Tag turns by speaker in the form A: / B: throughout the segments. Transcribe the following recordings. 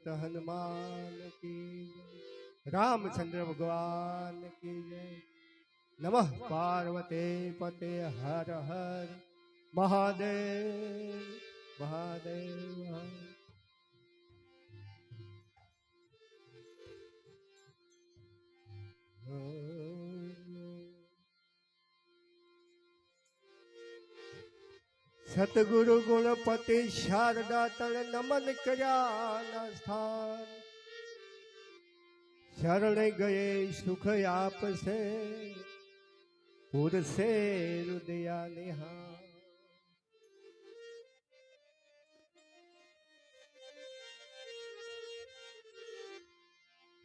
A: ભક્ત હનુમાન કી. રામચંદ્ર ભગવાન કી જય. નમઃ પાર્વતી પતે હર હર. મહાદેવ મહાદેવ. સતગુરુ ગુણપતિ શારદા તણ નમન કર્યા સ્થાન. શરણે ગયે સુખ આપશે, પુરશે હૃદયા નિહા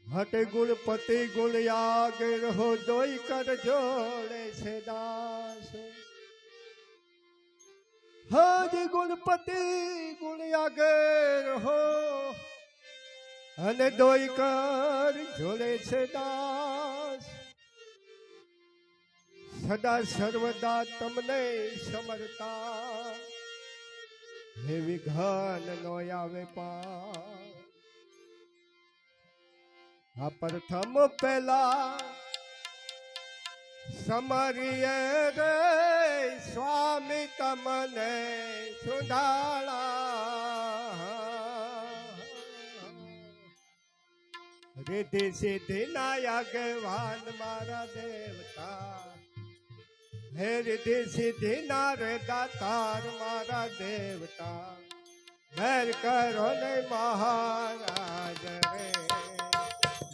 A: હટ ગુણપતિ ગુણ યાગ રહો દોઈ કર જોડે છે દાસ. હજ ગુણપતિ ગુણિયા આગે રહો અને દોઈ કર જોડે છે દાસ. સદા સર્વદા તમને સમરતા. હે વિઘન નો આવે પા પ્રથમ પેલા સમરીએ રે સ્વામી તમને સુધાળા. રિધિ સિદ્ધિ નાયકવાન મારા દેવતા. હે રિધિ સિદ્ધિ ના રે મારા દેવતા. મેર કરો ને મહારાજ રે.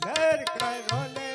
A: મેર કરો ને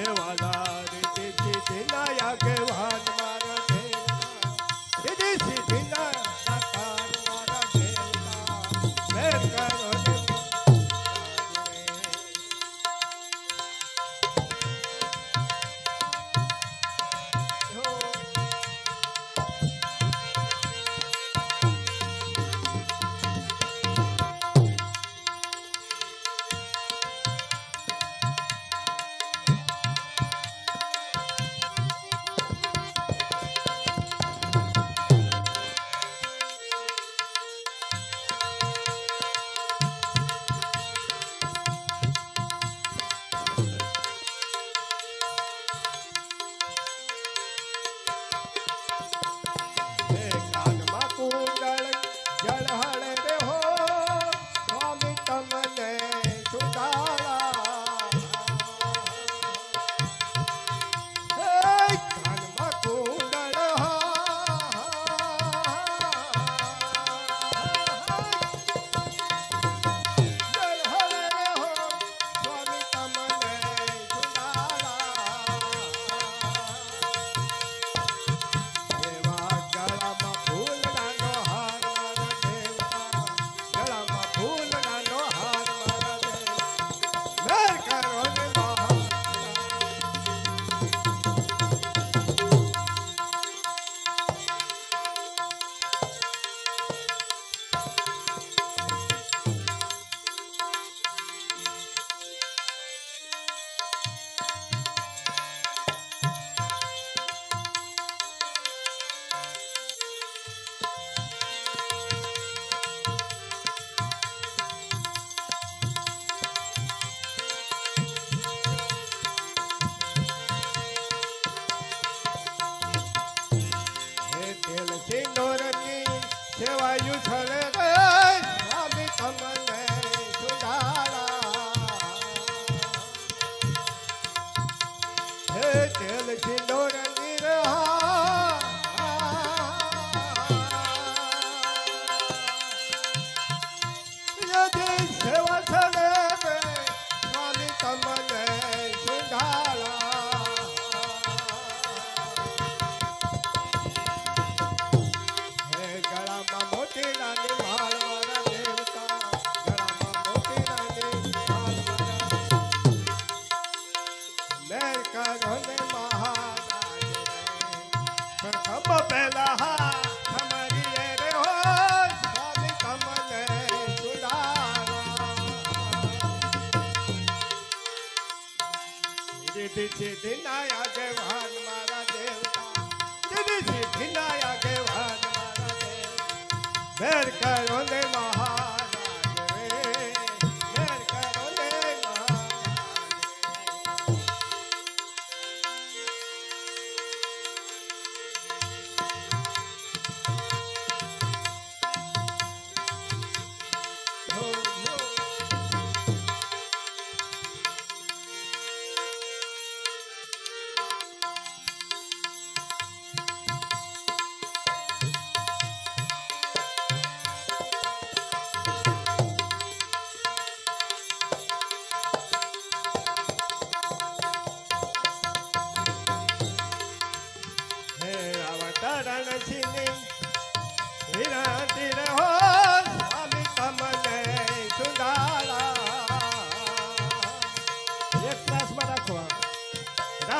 A: હે વાલા રીતિ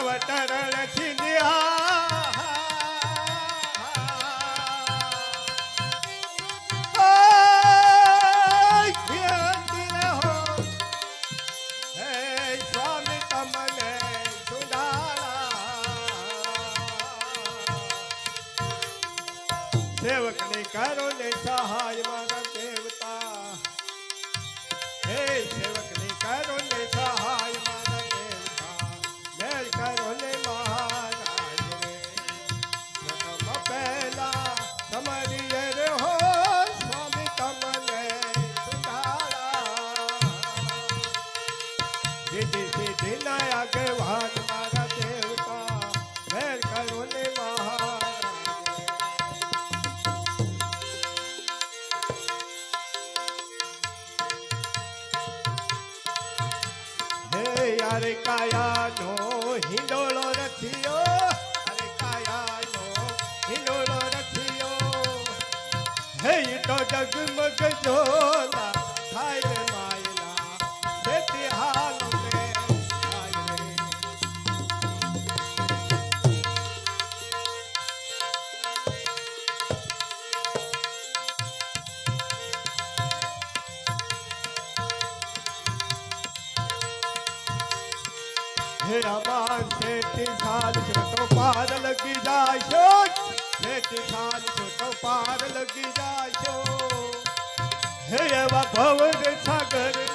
A: અવતર લખી સેવકને કરો ને સહાય મારા દેવતા હે સેવકને કરો ને સહાય લગી જાશો ખેતી ખાલ તો પાર લગી જાશો હે એવા ભવર સાગર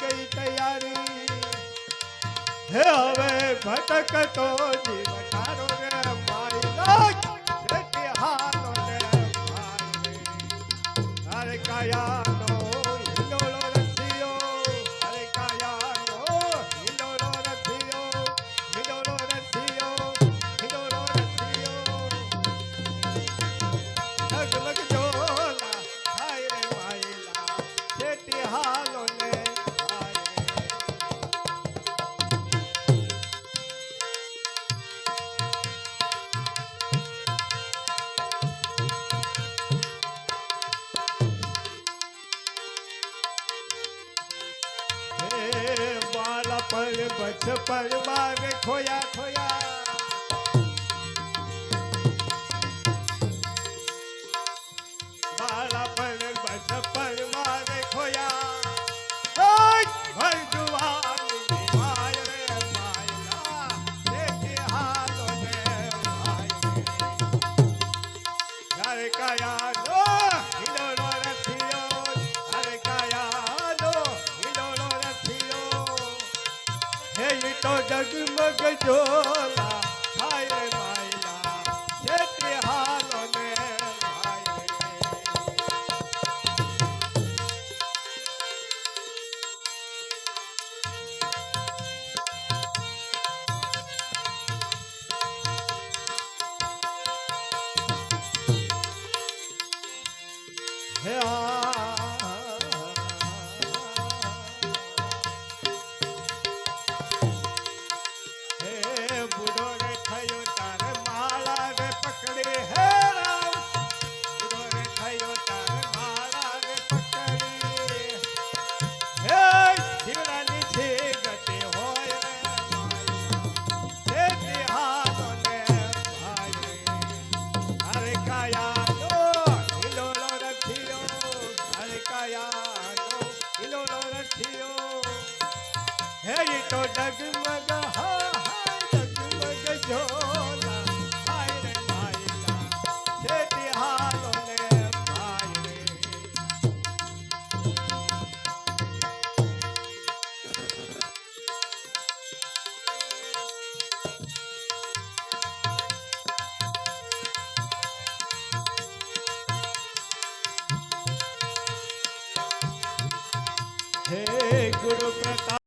A: થઈ ગઈ તૈયારી. હે હવે ભટકતો જીવન તારો રે મારી લોક હારો રે મારી. અરે કયા હાથ પગ બાર ખોયા ખોયા. ચકમક જો